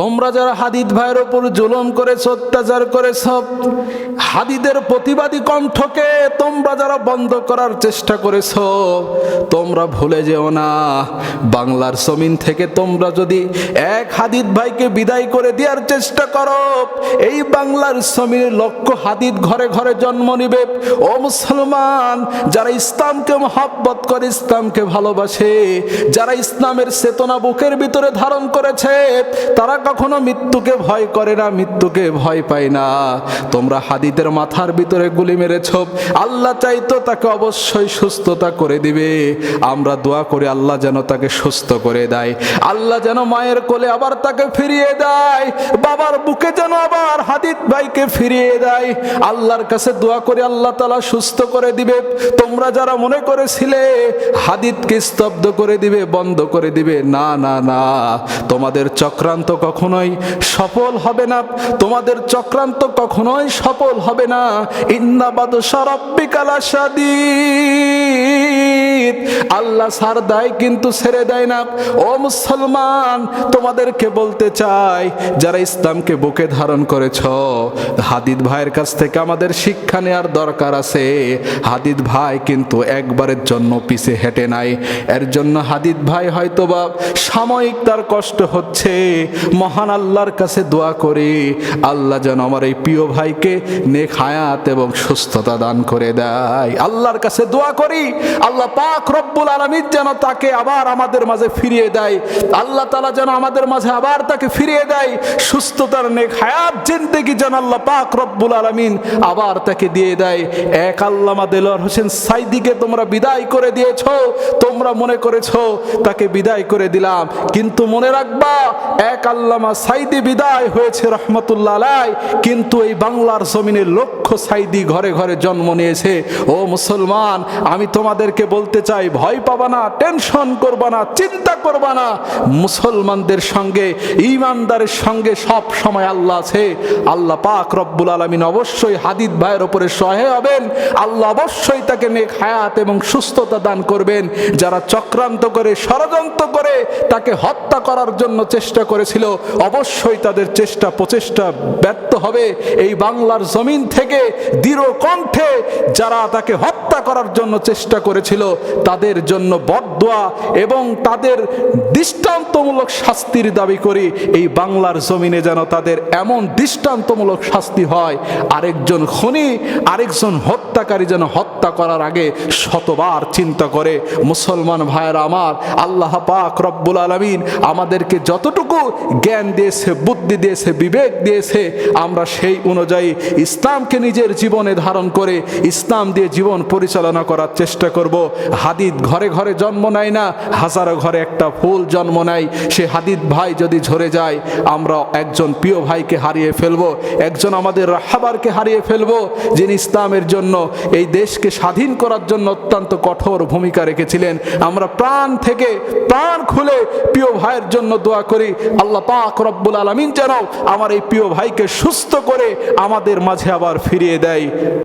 তোমরা যারা হাদিদ ভাইয়ের ওপর জুলম করেছ অত্যাচার করেছ হাদিদের প্রতিবাদী কণ্ঠকে তোমরা যারা বন্ধ করার চেষ্টা করেছ, তোমরা ভুলে যেও না। বাংলার জমিন থেকে তোমরা যদি এক হাদিদ ভাইকে বিদায় করে দেওয়ার চেষ্টা করো, এই বাংলার জমিনে লক্ষ হাদিদ ঘরে ঘরে জন্ম নিবে। ও মুসলমান, যারা ইসলামকে মহাব্বত করে, ইসলামকে ভালোবাসে, যারা ইসলামের চেতনা বুকের ভিতরে ধারণ করেছে, তারা কখনো মৃত্যুকে ভয় করে না, মৃত্যুকে ভয় পায় না। তোমরা হাদিদের মাথার ভিতরে গুলি মেরেছ, আল্লাহ চাইতো তাকে অবশ্যই সুস্থতা করে দিবে। আমরা দোয়া করি আল্লাহ যেন তাকে সুস্থ করে দেয়। আল্লাহ যেন মায়ের কোলে আবার তাকে ফিরিয়ে দেয়। বাবার বুকে যেন আবার হাদিদ ভাইকে ফিরিয়ে দেয়। আল্লাহর কাছে দোয়া করে আল্লাহ তালা সুস্থ করে দিবে। তোমরা যারা মনে করেছিলে হাদিদকে স্তব্ধ করে দিবে, বন্ধ করে দিবে, না না না। তোমাদের চক্রান্ত কখনোই সফল হবে না। তোমাদের চক্রান্ত কখনোই সফল হবে না। ইন্নাবাদ সরব্বিকালা সাদিদ আল্লাহ সার দেয় কিন্তু ছেড়ে দেয় না। ও মুসলমান, তোমাদেরকে বলতে চাই, যারা ইসলামকে বুকে ধারণ করেছ, হাদিদ ভাইয়ের কাছ থেকে আমাদের শিক্ষা নেওয়ার দরকার আছে। হাদিদ ভাই কিন্তু একবারের জন্য পিছে হেঁটে নাই। এর জন্য হাদিদ ভাই হয়তো বা সাময়িক তার কষ্ট হচ্ছে। মহান আল্লাহর কাছে দোয়া করি, আল্লাহ যেন আমার এই প্রিয় ভাইকে নেক হায়াত এবং সুস্থতা দান করে দেয়। আল্লাহর কাছে দোয়া করি, আল্লাহ পাক রব্বুল আলমিন যেন তাকে আবার আমাদের মাঝে ফিরিয়ে দেয়। আল্লাহ তালা যেন আমাদের মাঝে আবার তাকে ফিরিয়ে দেয়। সুস্থতার নেক হায়াত জিন্দেগি যেন আল্লাহ পাক রব্বুল আলমিন আবার তাকে দিয়ে দেয়। এক আল্লামা দেলোয়ার হোসেন সাইদিকে তোমরা বিদায় করে দিয়েছ, তোমরা মনে করেছ তাকে বিদায় করে দিলাম। কিন্তু মনে রাখবা, এক আল্লামা সাইদি বিদায় হয়েছে রহমতুল্লাহ আলাই, কিন্তু এই বাংলার জমিনে লক্ষ সাইদি ঘরে ঘরে জন্ম নিয়েছে। ও মুসলমান, আমি তোমাদেরকে বলতে চাই, ভয় পাবা না টেনশন করবা না, চিন্তা করবা না। মুসলমানদের সঙ্গে, ইমানদারের সঙ্গে সব সময় আল্লাহ আছে। আল্লাহ পাক রব্বুল আলমিন অবশ্যই হাদিদ ভাইয়ের ওপরে সহে হবেন। আল্লাহ অবশ্যই তাকে নেক হায়াত এবং সুস্থতা দান করবেন। যারা চক্রান্ত করে, ষড়যন্ত্র করে, তাকে হত্যা করার জন্য চেষ্টা করেছিল, অবশ্যই তাদের চেষ্টা, প্রচেষ্টা ব্যর্থ হবে। এই বাংলার জমিন থেকে দৃঢ় কণ্ঠে যারা তাকে হত্যা করার জন্য চেষ্টা করেছিল, তাদের জন্য বদদোয়া এবং তাদের দৃষ্টান্তমূলক শাস্তির দাবি করি, এই বাংলার জমিনে যেন তাদের এমন দৃষ্টান্তমূলক শাস্তি হয়, আরেকজন খনি, আরেকজন হত্যাকারী যেন হত্যা করার আগে শতবার চিন্তা করে, মুসলমান ভাইয়েরা আমার, আল্লাহ পাক রব্বুল আলমিন আমাদেরকে যতটুকু জ্ঞান দিয়েছে, বুদ্ধি দিয়েছে, বিবেক দিয়েছে, আমরা সেই অনুযায়ী ইসলামকে নিজের জীবনে ধারণ করে, ইসলাম দিয়ে জীবন পরিচালনা করার চেষ্টা করব। হাদিদ ঘরে ঘরে জন্ম নেয় না, হাজারো ঘরে একটা ফুল জন্ম নেয়। সে হাদিদ ভাই যদি ঝরে যায়, আমরা একজন প্রিয় ভাইকে হারিয়ে ফেলব, একজন আমাদের রাহাবারকে হারিয়ে ফেলব, যিনি ইসলামের জন্য এই দেশকে স্বাধীন করার জন্য অত্যন্ত কঠোর ভূমিকা রেখেছিলেন। আমরা প্রাণ থেকে প্রাণ খুলে প্রিয় ভাইয়ের জন্য দোয়া করি, আল্লাহ পাক রব্বুল আলমিন যেন আমার এই প্রিয় ভাইকে সুস্থ করে আমাদের মাঝে আবার ফিরিয়ে দেয়।